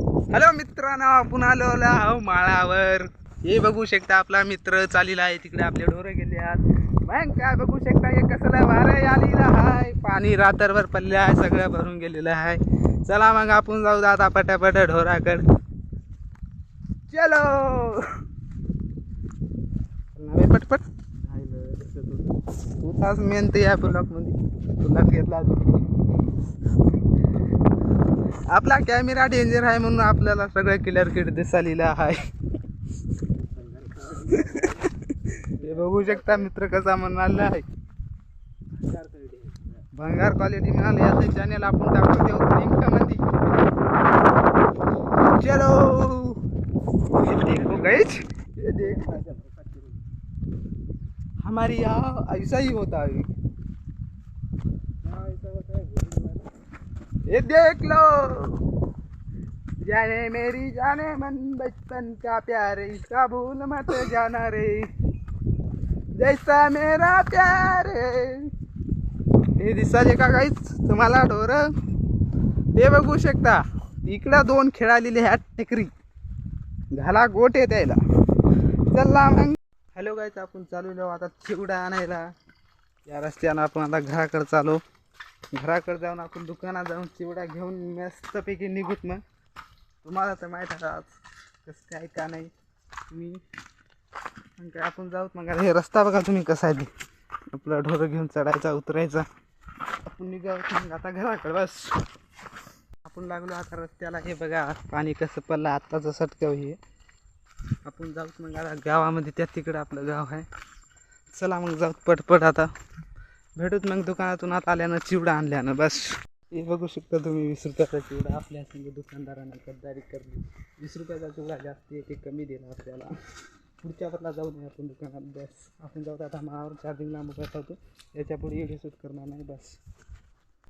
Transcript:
Hello मित्रांनो आपण आलो आहो माळावर. हे बघू शकता आपला मित्र चालीला आहे तिकडे आपले ढोरं गेले आहेत. मग काय बघू शकता हे कसलं वारे आलेलं आहे. पाणी रात्रभर पडले आहे सगळं भरून गेलेलं आहे. चला मग आपण जाऊ आता पटापट ढोराकड. चलो. नवे पटपट तू तास मेहनत या ब्लॉकमध्ये. तुला घेतला आपला कॅमेरा डेंजर आहे म्हणून आपल्याला सगळं क्लिअर किट दिसालेलं आहे. हे बघू शकता मित्र कसा म्हणाला आहे. भंगार क्वालिटी मिळाली याचं चॅनल आपण टाकून देऊ. लिंकमध्ये म्हणजे- चलो. ये देखो ये देख. यहाँ ऐसा ही होता है. ये देख लो। जाने मेरी जाने मन बचपन का प्यार इसका भूल मत जाना रे। जैसा मेरा प्यार हे। हे दिसाले का काहीच तुम्हाला ढोर। ते बघू शकता इकडं दोन खेळालेले ह्या टेकरी. घाला गोटे द्यायला चला मग. हॅलो गायच आपण चालू आता चिवडा आणायला. या रस्त्यानं आपण आता घराकडे चालू. घराकडे जाऊन आपण दुकानात जाऊन चिवडा घेऊन मस्तपैकी निघूत मग. तुम्हाला तर माहीत आहे आज कसं काय का नाही? मी मग काय आपण जाऊत मग. हे रस्ता बघा तुम्ही कसा आहे ते. आपलं ढोरं घेऊन चढायचा उतरायचा. आपण निघावत मग आता घराकडे बस. आपण लागलो आता रस्त्याला. हे बघा पाणी कसं पडलं आत्ताचं सटकव हे. आपण जाऊत मग आता गावामध्ये त्या तिकडं आपलं गाव आहे. चला मग जाऊत पटपट आता. भेटूत मग दुकानातून आता आल्यानं चिवडा आणल्यानं बस. हे बघू शकता तुम्ही वीस रुपयाचा चिवडा. आपल्या संग दुकानदारानं गद्दारी करली. वीस रुपयाचा चिवडा जास्त एक ते कमी दिला आपल्याला. पुढच्या पटला जाऊ नये आपण दुकानात बस. आपण जाऊ आता माळावर चार्जिंगला लांब बसवतो. याच्यापुढे व्हिडिओ शूट करणार नाही बस.